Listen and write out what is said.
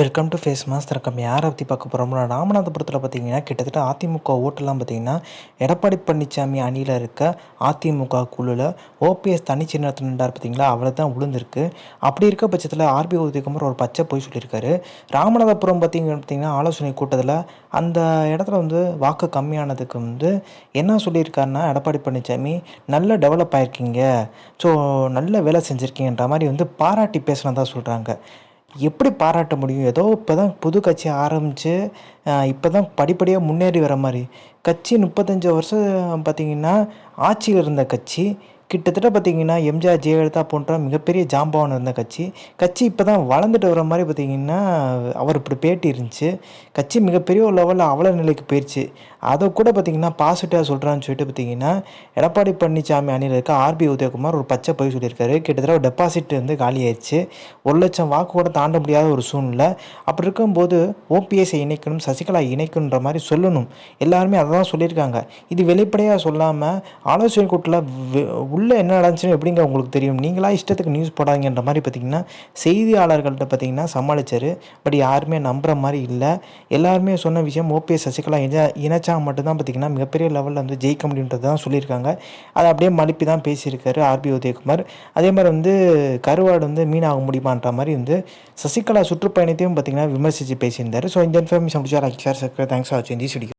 Welcome to face master திறக்கம் யாரை பற்றி பார்க்க போகிறோம்னா ராமநாதபுரத்தில் பார்த்தீங்கன்னா கிட்டத்தட்ட அதிமுக ஓட்டெல்லாம் பார்த்தீங்கன்னா எடப்பாடி பழனிசாமி அணியில் இருக்க அதிமுக குழுவில் ஓபிஎஸ் தனிச்சின்னத்தில் நின்றார் பார்த்தீங்களா? அவளை தான் விழுந்திருக்கு அப்படி இருக்க பட்சத்தில் ஆர்பி உதயகுமார் ஒரு பச்சை போய் சொல்லியிருக்காரு. ராமநாதபுரம் பார்த்திங்க பார்த்தீங்கன்னா ஆலோசனை கூட்டத்தில் அந்த இடத்துல வந்து வாக்கு கம்மியானதுக்கு வந்து என்ன சொல்லியிருக்காருன்னா எடப்பாடி பழனிசாமி நல்ல டெவலப் ஆயிருக்கீங்க. ஸோ நல்ல வேலை செஞ்சுருக்கீங்கன்ற மாதிரி வந்து பாராட்டி பேசினதாக சொல்கிறாங்க எப்படி பாராட்ட முடியும்? ஏதோ இப்போ தான் புது கட்சி ஆரம்பித்து இப்போ தான் படிப்படியாக முன்னேறி வர மாதிரி. கட்சி முப்பத்தஞ்சு வருஷம் பார்த்திங்கன்னா ஆட்சியில் இருந்த கட்சி கிட்டத்தட்ட பார்த்திங்கன்னா எம்ஜிஆர் ஜெயலலிதா போன்ற மிகப்பெரிய ஜாம்பவான் இருந்த கட்சி. கட்சி இப்போ தான் வளர்ந்துட்டு வர மாதிரி பார்த்திங்கன்னா அவர் இப்படி பேட்டி இருந்துச்சு. கட்சி மிகப்பெரிய ஒரு லெவலில் அவல நிலைக்கு போயிடுச்சு அதை கூட பார்த்திங்கன்னா பாசிட்டிவாக சொல்கிறான்னு சொல்லிட்டு பார்த்திங்கன்னா எடப்பாடி பழனிசாமி அணியில் இருக்க ஆர்பி உதயகுமார் ஒரு பச்சை போய் சொல்லியிருக்காரு. கிட்டத்தட்ட ஒரு டெபாசிட் வந்து காலி ஒரு லட்சம் வாக்கு கூட தாண்ட முடியாத ஒரு சூழ்நிலை. அப்படி இருக்கும்போது ஓபிஎஸ்ஐ இணைக்கணும் சசிகலா இணைக்கணுன்ற மாதிரி சொல்லணும். எல்லாருமே அதை தான் சொல்லியிருக்காங்க. இது வெளிப்படையாக சொல்லாமல் ஆலோசனை கூட்டில் உள்ளே என்ன நடந்துச்சுன்னு எப்படிங்க உங்களுக்கு தெரியும்? நீங்களா இஷ்டத்துக்கு நியூஸ் போடாங்கன்ற மாதிரி பார்த்தீங்கன்னா செய்தியாளர்கள்ட்ட பார்த்தீங்கன்னா சமாளித்தார் பட் யாருமே நம்புகிற மாதிரி இல்லை. எல்லாருமே சொன்ன விஷயம் ஓபிஎஸ் சசிகலா இணைச்சா இணைச்சா மட்டும்தான் பார்த்தீங்கன்னா மிகப்பெரிய லெவலில் வந்து ஜெயிக்க முடியுன்றது தான் சொல்லியிருக்காங்க. அதை அப்படியே மழுப்பி தான் பேசியிருக்காரு ஆர்பி உதயகுமார். அதே மாதிரி வந்து கருவாடு வந்து மீனாக முடியுமான்ற மாதிரி வந்து சசிகலா சுற்றுப்பயணத்தையும் பார்த்தீங்கன்னா விமர்சித்து பேசியிருந்தார். ஸோ இந்த இன்ஃபர்மேஷன் முடிச்சார் லைக் தேங்க்ஸ் ஆச்சு வாட்சிங் தி